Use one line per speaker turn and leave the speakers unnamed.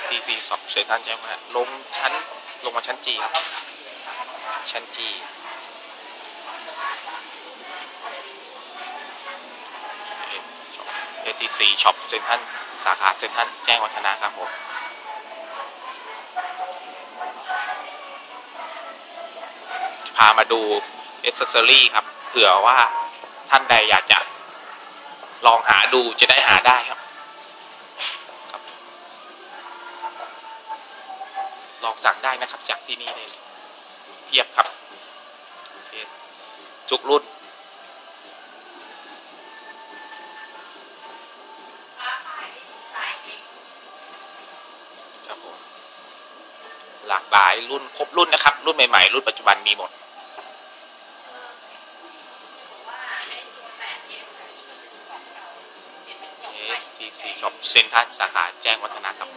HTC สอบเซตันใช่ไหมลงชั้นลงมาชั้น G ครับชั้น G ATC ช็อปเซ็นทรัลสาขาเซ็นทรัลแจ้งวัฒนะครับผมพามาดูเอเซอรี่ครับ เผื่อว่าท่านใดอยากจะลองหาดูจะได้หาได้ครับ ลองสั่งได้นะครับ จากที่นี่เลยเพียบครับโอเคทุกรุ่นครับผมหลากหลายรุ่นครบรุ่นนะครับ รุ่นใหม่ๆ รุ่นปัจจุบันมีหมด STC ช็อปเซ็นทรัลสาขาแจ้งวัฒนะครับ